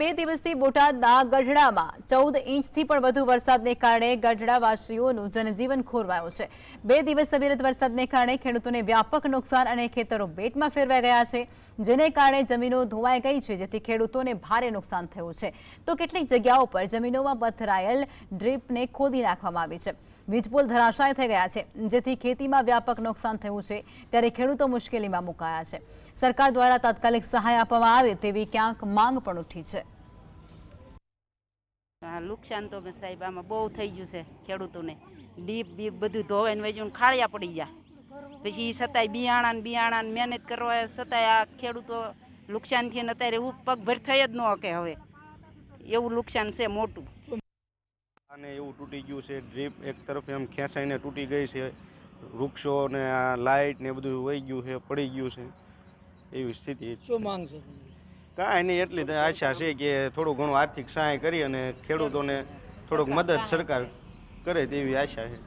બે દિવસથી બોટાદના ગઢડામાં ચૌદ ઇંચથી પણ વધુ વરસાદને કારણે ગઢડાવાસીઓનું જનજીવન ખોરવાયું છે. બે દિવસ અવિરત વરસાદને કારણે ખેડૂતોને વ્યાપક નુકસાન અને ખેતરો બેટમાં ફેરવાઈ ગયા છે, જેને કારણે જમીનો ધોવાઈ ગઈ છે, જેથી ખેડૂતોને ભારે નુકસાન થયું છે. તો કેટલીક જગ્યાઓ પર જમીનોમાં પથરાયેલ ડ્રીપને ખોદી નાખવામાં આવી છે. વીજપોલ ધરાશાય થઈ ગયા છે, જેથી ખેતીમાં વ્યાપક નુકસાન થયું છે, ત્યારે ખેડૂતો મુશ્કેલીમાં મુકાયા છે. સરકાર દ્વારા તાત્કાલિક સહાય આપવામાં આવે તેવી ક્યાંક માંગ પણ ઉઠી છે. નુકસાન તો સાહેબ આમાં બહુ થઈ ગયું છે ખેડૂતોને. ડીપ બીપ બધું ધોવાઈને વેચીને ખાળિયા પડી જાય પછી ઈ છતાંય બિયાણા ને બિયાણા ને મહેનત કરવા છતાંય આ ખેડૂતો નુકસાનથી થઈને અત્યારે હું પગભર થઈ જ ન શકે હવે. એવું નુકસાન છે મોટું. અને એવું તૂટી ગયું છે ડ્રીપ એક તરફ એમ ખેંચાઈને તૂટી ગઈ છે. વૃક્ષો ને આ લાઇટ ને બધું વહી ગયું છે પડી ગયું છે. એવી સ્થિતિ શું માંગ છે કાંઈ નહીં, એટલી આશા છે કે થોડું ઘણું આર્થિક સહાય કરી અને ખેડૂતોને થોડુંક મદદ સરકાર કરે તેવી આશા છે.